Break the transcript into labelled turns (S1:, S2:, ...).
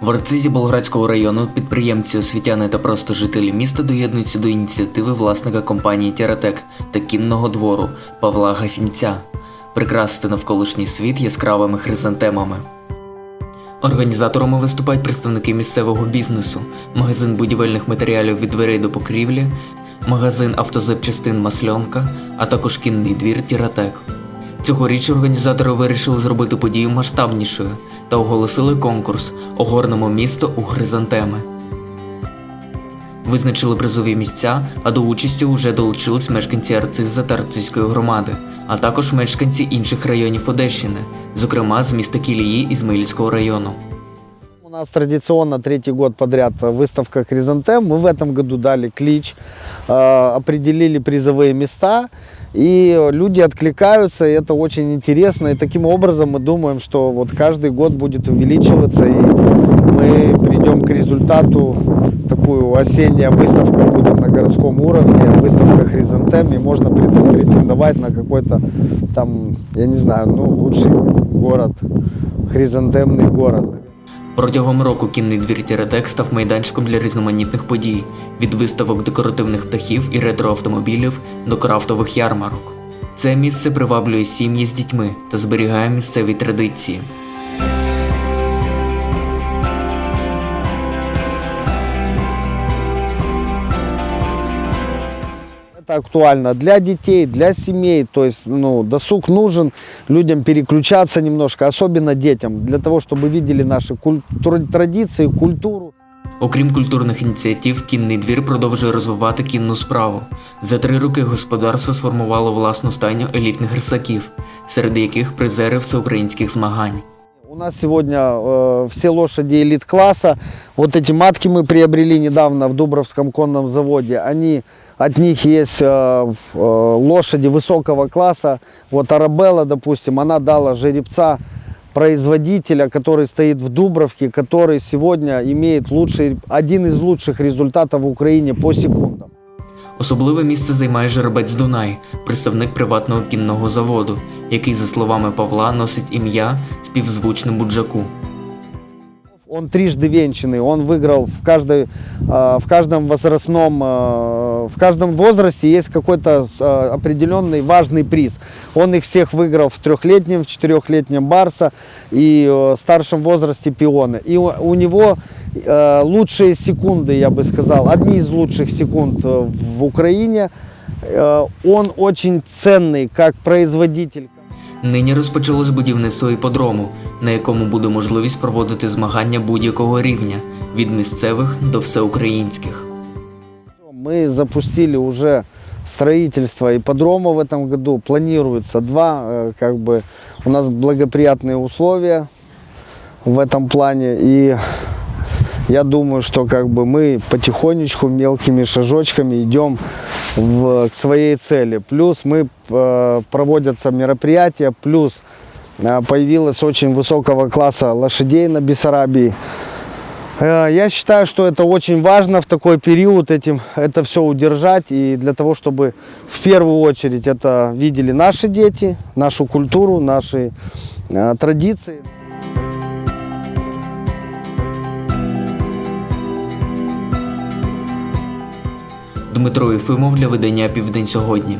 S1: В Арцизі Болградського району підприємці, освітяни та просто жителі міста доєднуються до ініціативи власника компанії Тіратек та кінного двору Павла Гафінця прикрасити навколишній світ яскравими хризантемами. Організаторами виступають представники місцевого бізнесу, магазин будівельних матеріалів від дверей до покрівлі, магазин автозапчастин Масльонка, а також кінний двір Тіратек. Цьогоріч організатори вирішили зробити подію масштабнішою та оголосили конкурс Огорнемо місто у хризантеми. Визначили призові місця, а до участі вже долучились мешканці Арциза та Арцизької громади, а також мешканці інших районів Одещини, зокрема з міста Кілії Ізмаїльського району.
S2: У нас традиционно третий год подряд выставка «Хризантем». Мы в этом году дали клич, э, определили призовые места, и люди откликаются, и это очень интересно. И таким образом мы думаем, что вот каждый год будет увеличиваться, и мы придем к результату. Такую осенняя выставка будет на городском уровне, выставка «Хризантем», и можно прет- претендовать на какой-то там, я не знаю, ну, лучший город, хризантемный город.
S1: Протягом року кінний двір Тіредек став майданчиком для різноманітних подій від виставок декоративних птахів і ретроавтомобілів до крафтових ярмарок. Це місце приваблює сім'ї з дітьми та зберігає місцеві традиції.
S2: актуально для детей, для семей. То есть ну, досуг нужен людям переключаться немножко, особенно детям, для того, чтобы видели наши куль- тр- традиции, культуру.
S1: Окрім культурних ініціатив, кінний двір продовжує розвивати кінну справу. За три роки господарство сформувало власну стайню елітних рисаків, серед яких призери всеукраїнських змагань.
S2: У нас сегодня э, все лошади элит-класса. Вот эти матки мы приобрели недавно в Дубровском конном заводе. Они, от них есть э, э, лошади высокого класса. Вот Арабелла, допустим, она дала жеребца производителя, который стоит в Дубровке, который сегодня имеет лучший, один из лучших результатов в Украине по секундам.
S1: Особливе місце займає жеребець Дунай, представник приватного кінного заводу, який, за словами Павла, носить ім'я співзвучне Буджаку.
S2: Он трижды венчанный, он выиграл в, каждой, а, в каждом возрастном, а, в каждом возрасте есть какой-то с- а, определенный важный приз. Он их всех выиграл в трехлетнем, в четырехлетнем Барса и э, старшем возрасте Пионы. И у, у него э, лучшие секунды, я бы сказал, одни из лучших секунд э, в Украине. Э, Он очень ценный как производитель.
S1: Нині розпочалось будівництво іподрому, на якому буде можливість проводити змагання будь-якого рівня від місцевих до всеукраїнських.
S2: Мы запустили уже строительство ипподрома в этом году. Планируется два. э, Как бы у нас благоприятные условия в этом плане. И я думаю, что как бы мы потихонечку, мелкими шажочками идем в, к своей цели. Плюс мы э, проводятся мероприятия, плюс э, появилось очень высокого класса лошадей на Бессарабии. Э, Я считаю, что это очень важно в такой период этим, это все удержать. И для того, чтобы в первую очередь это видели наши дети, нашу культуру, наши э, традиции.
S1: Дмитро Єфимов для видання Південь сьогодні.